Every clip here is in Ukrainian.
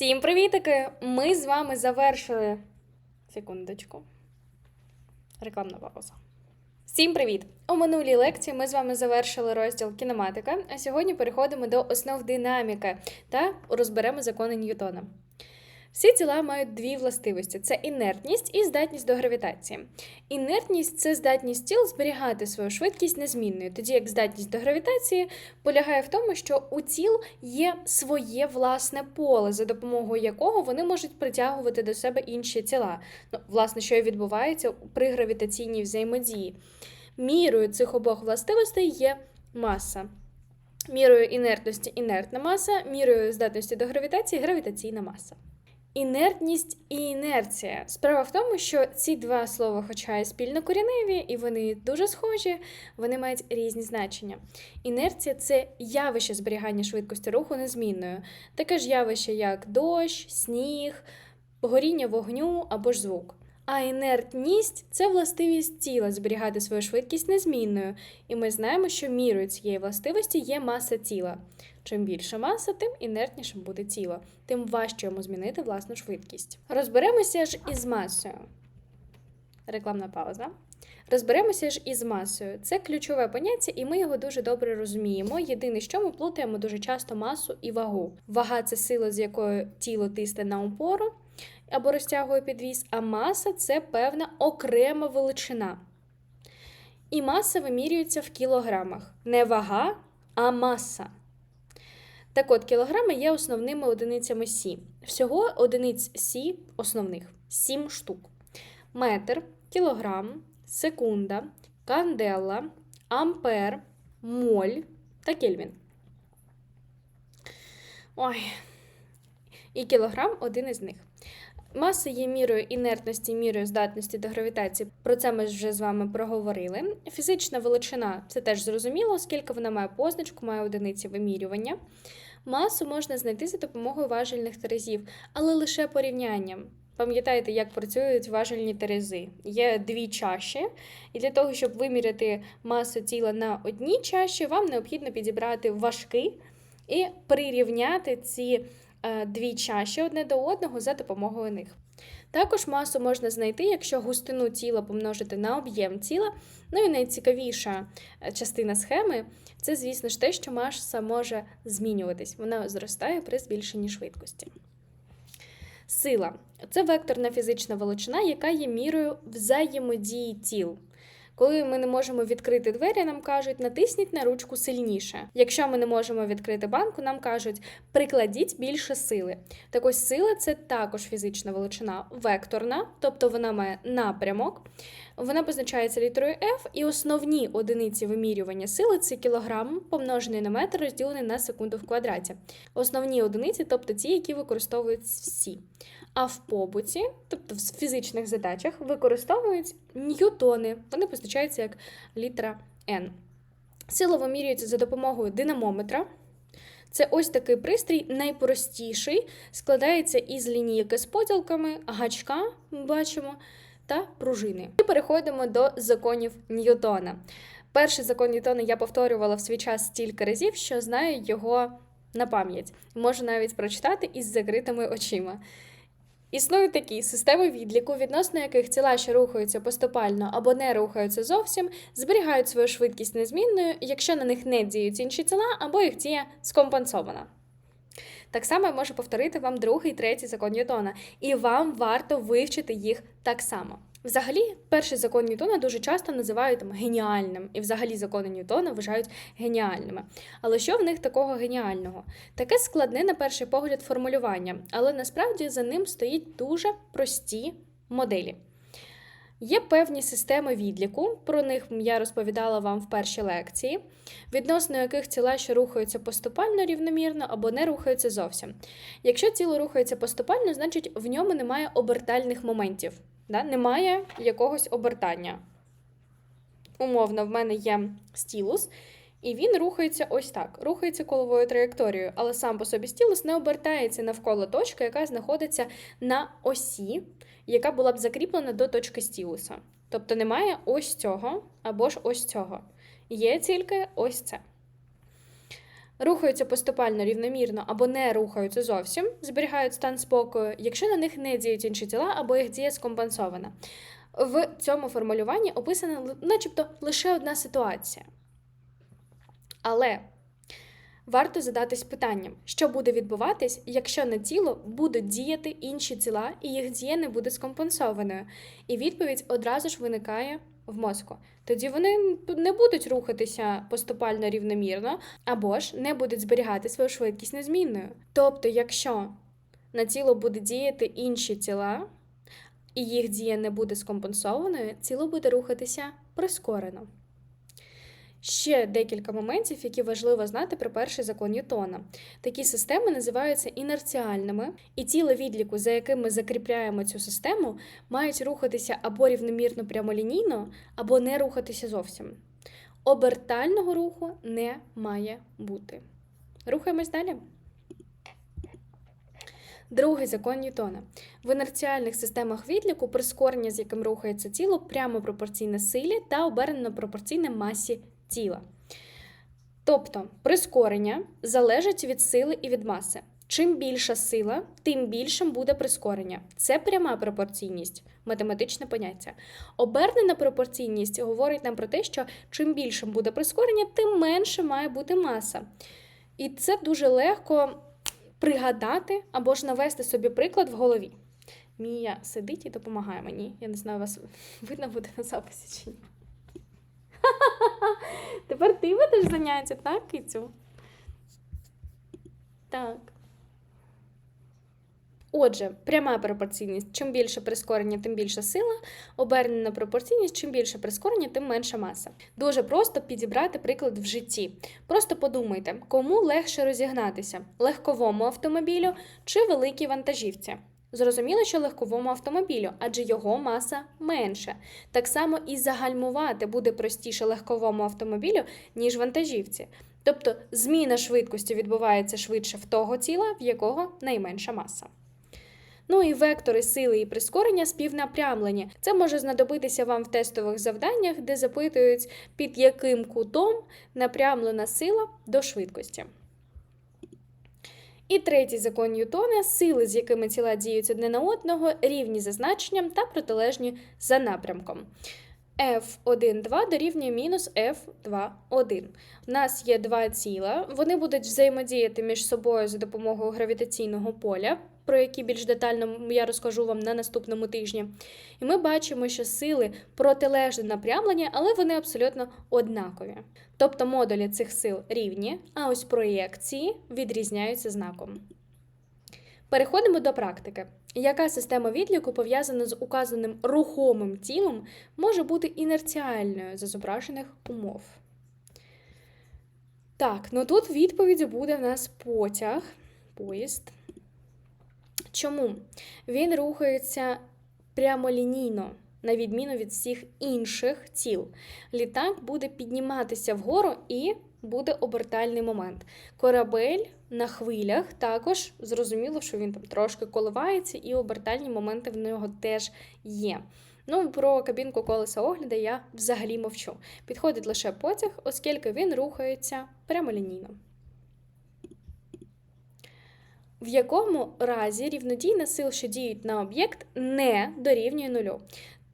Всім привітики! Ми з вами завершили. Секундочку. Рекламна пауза. Всім привіт! У минулій лекції ми з вами завершили розділ кінематика, а сьогодні переходимо до основ динаміки та розберемо закони Ньютона. Всі тіла мають дві властивості: це інертність і здатність до гравітації. Інертність це здатність тіл зберігати свою швидкість незмінною, тоді як здатність до гравітації полягає в тому, що у тіл є своє власне поле, за допомогою якого вони можуть притягувати до себе інші тіла. Ну, власне, що і відбувається при гравітаційній взаємодії. Мірою цих обох властивостей є маса. Мірою інертності інертна маса, мірою здатності до гравітації гравітаційна маса. Інертність і інерція. Справа в тому, що ці два слова, хоча й спільнокоріневі, і вони дуже схожі, вони мають різні значення. Інерція це явище зберігання швидкості руху незмінною, таке ж явище, як дощ, сніг, горіння вогню або ж звук. А інертність це властивість тіла зберігати свою швидкість незмінною, і ми знаємо, що мірою цієї властивості є маса тіла. Чим більша маса, тим інертнішим буде тіло, тим важче йому змінити власну швидкість. Розберемося ж із масою. Рекламна пауза. Розберемося ж із масою. Це ключове поняття, і ми його дуже добре розуміємо. Єдине, що ми плутаємо дуже часто масу і вагу. Вага це сила, з якою тіло тисне на опору або розтягує підвіз, а маса це певна окрема величина. І маса вимірюється в кілограмах. Не вага, а маса. Так от, кілограми є основними одиницями Сі. Всього одиниць Сі основних 7 штук. Метр, кілограм, секунда, кандела, ампер, моль та кельвін. Ой. І кілограм один із них. Маса є мірою інертності, мірою здатності до гравітації. Про це ми вже з вами проговорили. Фізична величина це теж зрозуміло, оскільки вона має позначку, має одиниці вимірювання. Масу можна знайти за допомогою важельних терезів, але лише порівнянням. Пам'ятаєте, як працюють важельні терези? Є дві чаші, і для того, щоб виміряти масу тіла на одній чаші, вам необхідно підібрати важки і прирівняти ці дві чаші одне до одного за допомогою них. Також масу можна знайти, якщо густину тіла помножити на об'єм тіла. Ну і найцікавіша е, частина схеми це, звісно ж, те, що маса може змінюватись. Вона зростає при збільшенні швидкості. Сила це векторна фізична величина, яка є мірою взаємодії тіл. Коли ми не можемо відкрити двері, нам кажуть, натисніть на ручку сильніше. Якщо ми не можемо відкрити банку, нам кажуть, прикладіть більше сили. Так ось сила це також фізична величина, векторна, тобто вона має напрямок. Вона позначається літерою F, і основні одиниці вимірювання сили це кілограм, помножений на метр, розділений на секунду в квадраті. Основні одиниці, тобто ті, які використовують всі. А в побуті, тобто в фізичних задачах, використовують ньютони. Вони позначаються як літера N. Сила вимірюється за допомогою динамометра. Це ось такий пристрій, найпростіший, складається із лінійки з поділками, гачка, ми бачимо, та пружини. І переходимо до законів Ньютона. Перший закон Ньютона я повторювала в свій час стільки разів, що знаю його на пам'ять. Можу навіть прочитати із закритими очима. Існують такі системи відліку, відносно яких тіла, що рухаються поступально або не рухаються зовсім, зберігають свою швидкість незмінною, якщо на них не діють інші тіла, або їх дія скомпенсована. Так само я можу повторити вам другий третій закон Ньютона, і вам варто вивчити їх так само. Взагалі, перший закон Ньютона дуже часто називають там, геніальним, і взагалі закони Ньютона вважають геніальними. Але що в них такого геніального? Таке складне, на перший погляд, формулювання, але насправді за ним стоїть дуже прості моделі. Є певні системи відліку, про них я розповідала вам в першій лекції, відносно яких тіла, що рухаються поступально рівномірно або не рухаються зовсім. Якщо тіло рухається поступально, значить в ньому немає обертальних моментів, да? немає якогось обертання. Умовно, в мене є стілус, і він рухається ось так, рухається коловою траєкторією, але сам по собі стілус не обертається навколо точки, яка знаходиться на осі, яка була б закріплена до точки стілуса. Тобто немає ось цього або ж ось цього. Є тільки ось це. Рухаються поступально рівномірно або не рухаються зовсім, зберігають стан спокою, якщо на них не діють інші тіла або їх дія скомпенсована. В цьому формулюванні описана начебто лише одна ситуація. Але варто задатись питанням, що буде відбуватись, якщо на тіло будуть діяти інші тіла і їх дія не буде скомпенсованою. І відповідь одразу ж виникає в мозку. Тоді вони не будуть рухатися поступально рівномірно, або ж не будуть зберігати свою швидкість незмінною. Тобто, якщо на тіло буде діяти інші тіла, і їх дія не буде скомпенсованою, тіло буде рухатися прискорено. Ще декілька моментів, які важливо знати про перший закон Ньютона. Такі системи називаються інерціальними, і тіло відліку, за яким ми закріпляємо цю систему, мають рухатися або рівномірно прямолінійно, або не рухатися зовсім. Обертального руху не має бути. Рухаємось далі. Другий закон Ньютона. В інерціальних системах відліку прискорення, з яким рухається тіло, прямо пропорційне силі та обернено пропорційне масі тіла. Тобто прискорення залежить від сили і від маси. Чим більша сила, тим більшим буде прискорення. Це пряма пропорційність, математичне поняття. Обернена пропорційність говорить нам про те, що чим більшим буде прискорення, тим менше має бути маса. І це дуже легко пригадати або ж навести собі приклад в голові. Мія сидить і допомагає мені. Я не знаю, вас видно буде на записі чи ні. Тепер ти ведеш заняття, так, Кицю? Так. Отже, пряма пропорційність. Чим більше прискорення, тим більша сила. Обернена пропорційність, чим більше прискорення, тим менша маса. Дуже просто підібрати приклад в житті. Просто подумайте, кому легше розігнатися: легковому автомобілю чи великій вантажівці. Зрозуміло, що легковому автомобілю, адже його маса менша. Так само і загальмувати буде простіше легковому автомобілю, ніж вантажівці. Тобто зміна швидкості відбувається швидше в того тіла, в якого найменша маса. Ну і вектори сили і прискорення співнапрямлені. Це може знадобитися вам в тестових завданнях, де запитують, під яким кутом напрямлена сила до швидкості. І третій закон Ньютона сили, з якими тіла діють одне на одного, рівні за значенням та протилежні за напрямком. F1,2 дорівнює мінус F2,1. У нас є два тіла, вони будуть взаємодіяти між собою за допомогою гравітаційного поля, про які більш детально я розкажу вам на наступному тижні. І ми бачимо, що сили протилежно напрямлені, але вони абсолютно однакові. Тобто модулі цих сил рівні, а ось проєкції відрізняються знаком. Переходимо до практики. Яка система відліку пов'язана з указаним рухомим тілом може бути інерціальною за зображених умов? Так, ну тут відповідь буде в нас потяг, поїзд. Чому? Він рухається прямолінійно, на відміну від всіх інших тіл. Літак буде підніматися вгору і буде обертальний момент. Корабель на хвилях також зрозуміло, що він там трошки коливається, і обертальні моменти в нього теж є. Ну, про кабінку колеса огляду я взагалі мовчу. Підходить лише потяг, оскільки він рухається прямолінійно. В якому разі рівнодійна сил, що діють на об'єкт, не дорівнює нулю.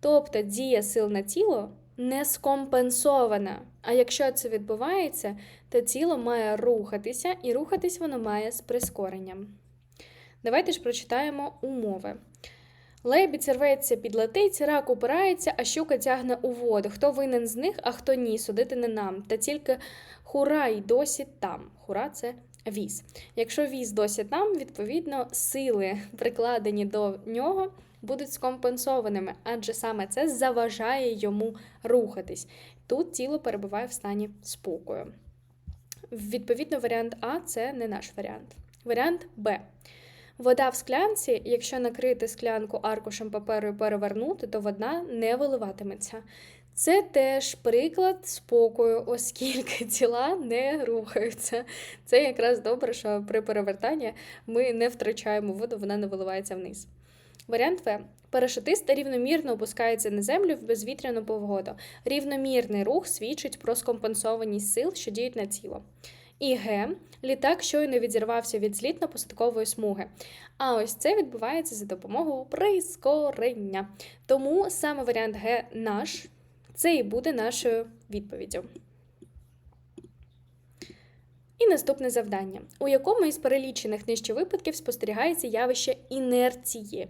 Тобто дія сил на тіло не скомпенсована. А якщо це відбувається, то тіло має рухатися, і рухатись воно має з прискоренням. Давайте ж прочитаємо умови. Лебідь рветься, підлетить, рак упирається, а щука тягне у воду. Хто винен з них, а хто ні, судити не нам. Та тільки хура й досі там. Хура це віз. Якщо віз досі там, відповідно, сили, прикладені до нього, будуть скомпенсованими, адже саме це заважає йому рухатись. Тут тіло перебуває в стані спокою. Відповідно, варіант А це не наш варіант. Варіант Б. Вода в склянці, якщо накрити склянку аркушем паперу і перевернути, то вода не виливатиметься. Це теж приклад спокою, оскільки тіла не рухаються. Це якраз добре, що при перевертанні ми не втрачаємо воду, вона не виливається вниз. Варіант В. Парашутист рівномірно опускається на землю в безвітряну погоду. Рівномірний рух свідчить про скомпенсованість сил, що діють на тіло. І Г. Літак щойно відірвався від злітно-посадкової смуги. А ось це відбувається за допомогою прискорення. Тому саме варіант Г наш це і буде нашою відповіддю. І наступне завдання, у якому із перелічених нижче випадків спостерігається явище інерції.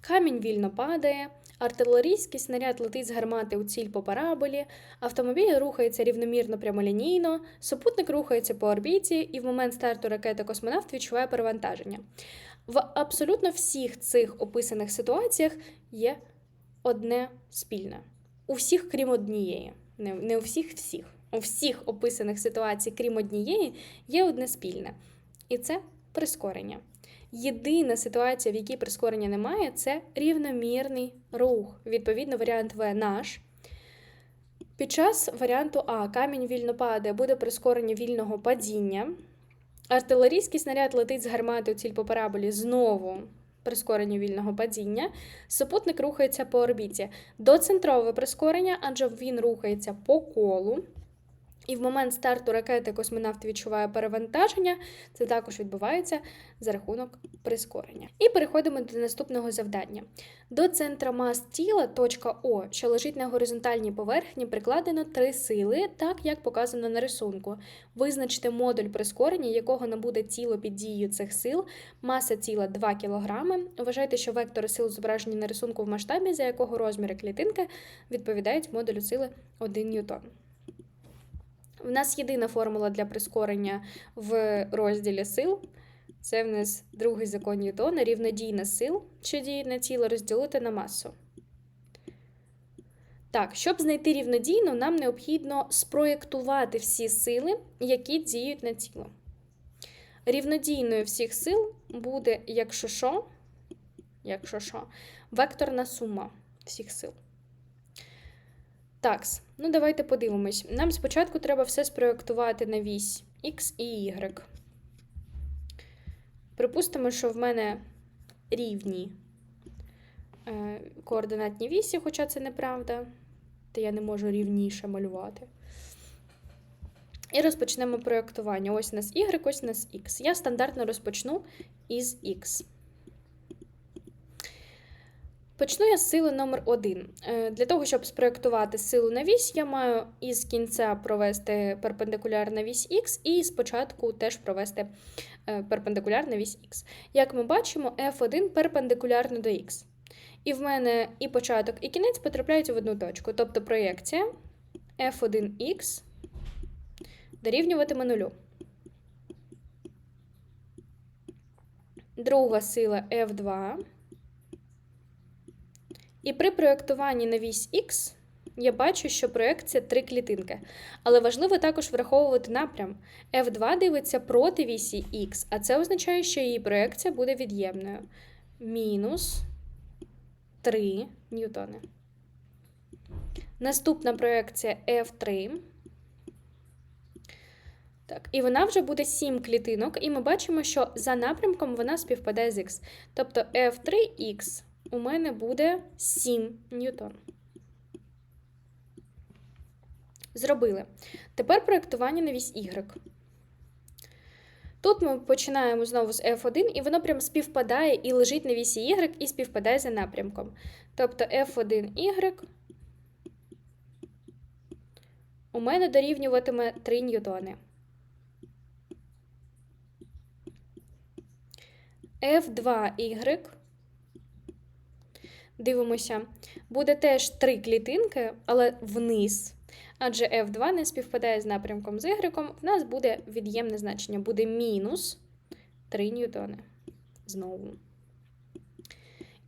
Камінь вільно падає, артилерійський снаряд летить з гармати у ціль по параболі, автомобіль рухається рівномірно прямолінійно, супутник рухається по орбіті, і в момент старту ракети космонавт відчуває перевантаження. В абсолютно всіх цих описаних ситуаціях є одне спільне. У всіх, крім однієї. Не, у всіх всіх. У всіх описаних ситуацій, крім однієї, є одне спільне. І це прискорення. Єдина ситуація, в якій прискорення немає, це рівномірний рух. Відповідно, варіант В наш. Під час варіанту А камінь вільно падає, буде прискорення вільного падіння. Артилерійський снаряд летить з гармати у ціль по параболі знову прискорення вільного падіння. Супутник рухається по орбіті. Доцентрове прискорення, адже він рухається по колу. І в момент старту ракети космонавт відчуває перевантаження. Це також відбувається за рахунок прискорення. І переходимо до наступного завдання. До центра мас тіла точка О, що лежить на горизонтальній поверхні, прикладено три сили, так як показано на рисунку. Визначте модуль прискорення, якого набуде тіло під дією цих сил, маса тіла 2 кг. Вважайте, що вектори сил зображені на рисунку в масштабі, за якого розміри клітинки відповідають модулю сили 1 ньютон. В нас єдина формула для прискорення в розділі сил. Це в нас другий закон Ньютона, рівнодійна сил, що діє на тіло, розділити на масу. Так, щоб знайти рівнодійну, нам необхідно спроєктувати всі сили, які діють на тіло. Рівнодійною всіх сил буде, якщо що, якщо що, векторна сума всіх сил. Так, ну давайте подивимось. Нам спочатку треба все спроєктувати на вісь X і Y. Припустимо, що в мене рівні е, координатні вісі, хоча це неправда, то я не можу рівніше малювати. І розпочнемо проєктування. Ось у нас Y, ось у нас X. Я стандартно розпочну із X. Почну я з сили номер 1 е, Для того, щоб спроєктувати силу на вісь, я маю із кінця провести перпендикуляр на вісь Х і спочатку теж провести е, перпендикуляр на вісь Х. Як ми бачимо, F1 перпендикулярно до Х. І в мене і початок, і кінець потрапляють в одну точку. Тобто проєкція F1Х дорівнюватиме нулю. Друга сила F2. І при проєктуванні на вісь Х я бачу, що проєкція три клітинки. Але важливо також враховувати напрям. F2 дивиться проти вісі Х, а це означає, що її проєкція буде від'ємною. Мінус 3 ньютони. Наступна проєкція F3. Так, І вона вже буде 7 клітинок, і ми бачимо, що за напрямком вона співпадає з Х. Тобто F3Х у мене буде 7 ньютон. Зробили. Тепер проєктування на вісь Y. Тут ми починаємо знову з F1, і воно прям співпадає і лежить на вісі Y і співпадає за напрямком. Тобто F1Y у мене дорівнюватиме 3 ньютони. F2Y Дивимося, буде теж три клітинки, але вниз. Адже F2 не співпадає з напрямком з Y, в нас буде від'ємне значення, буде мінус 3 ньютони. Знову.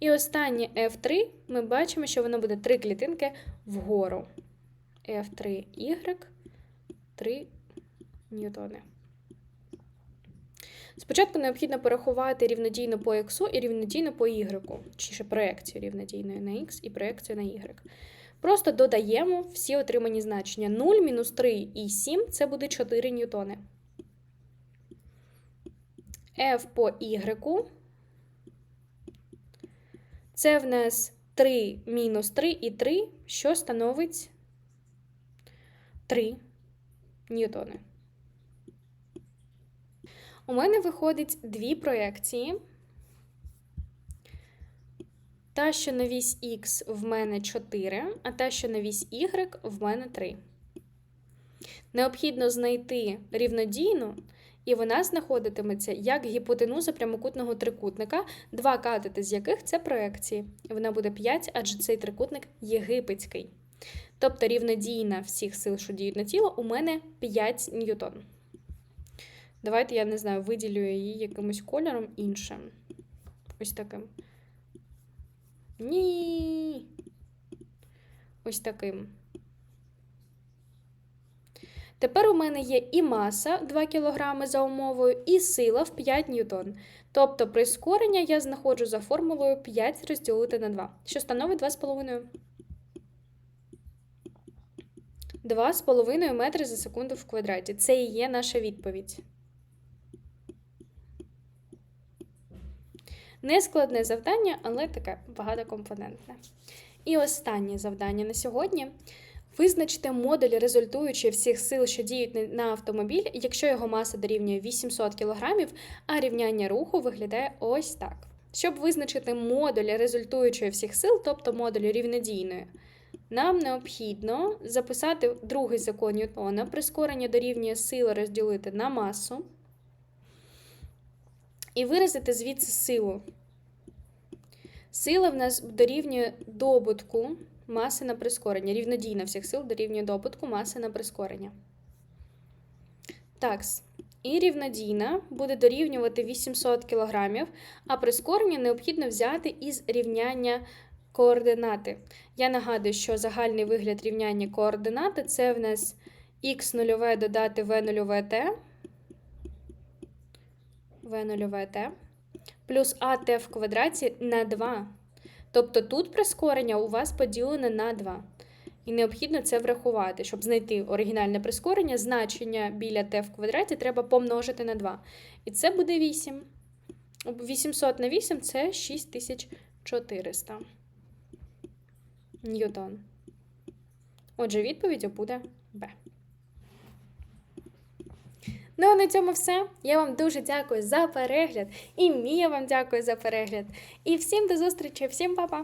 І останнє F3 ми бачимо, що воно буде три клітинки вгору. F3Y 3 ньютони. Спочатку необхідно порахувати рівнодійно по X і рівнодійно по Y, чи ще проекцію рівнодійної на X і проекцію на Y. Просто додаємо всі отримані значення. 0, мінус 3 і 7 це буде 4 ньютони. F по Y. Це в нас 3 мінус 3 і 3, що становить 3 ньютони. У мене виходить дві проекції. Та, що на вісь Х в мене 4, а та, що на вісь Y в мене 3. Необхідно знайти рівнодійну, і вона знаходитиметься як гіпотенуза прямокутного трикутника, два катети з яких це проекції. Вона буде 5, адже цей трикутник єгипетський. Тобто рівнодійна всіх сил, що діють на тіло, у мене 5 ньютон. Давайте, я не знаю, виділю її якимось кольором іншим. Ось таким. Ні. Ось таким. Тепер у мене є і маса 2 кг за умовою, і сила в 5 ньютон. Тобто прискорення я знаходжу за формулою 5 розділити на 2, що становить 2,5. 2,5 метри за секунду в квадраті. Це і є наша відповідь. Нескладне завдання, але таке багатокомпонентне. І останнє завдання на сьогодні. Визначте модуль, результуючий всіх сил, що діють на автомобіль, якщо його маса дорівнює 800 кг, а рівняння руху виглядає ось так. Щоб визначити модуль результуючої всіх сил, тобто модуль рівнодійної, нам необхідно записати другий закон Ньютона, прискорення дорівнює сили розділити на масу, і виразити звідси силу. Сила в нас дорівнює добутку маси на прискорення. Рівнодійна всіх сил дорівнює добутку маси на прискорення. Такс. І рівнодійна буде дорівнювати 800 кг, а прискорення необхідно взяти із рівняння координати. Я нагадую, що загальний вигляд рівняння координати це в нас х0 додати v0t, v0t, плюс ат в квадраті на 2. Тобто тут прискорення у вас поділене на 2. І необхідно це врахувати. Щоб знайти оригінальне прискорення, значення біля t в квадраті треба помножити на 2. І це буде 8. 800 на 8 це 6400 ньютон. Отже, відповідь буде Б. Ну, а на цьому все. Я вам дуже дякую за перегляд. І Мія вам дякую за перегляд. І всім до зустрічі, всім па-па!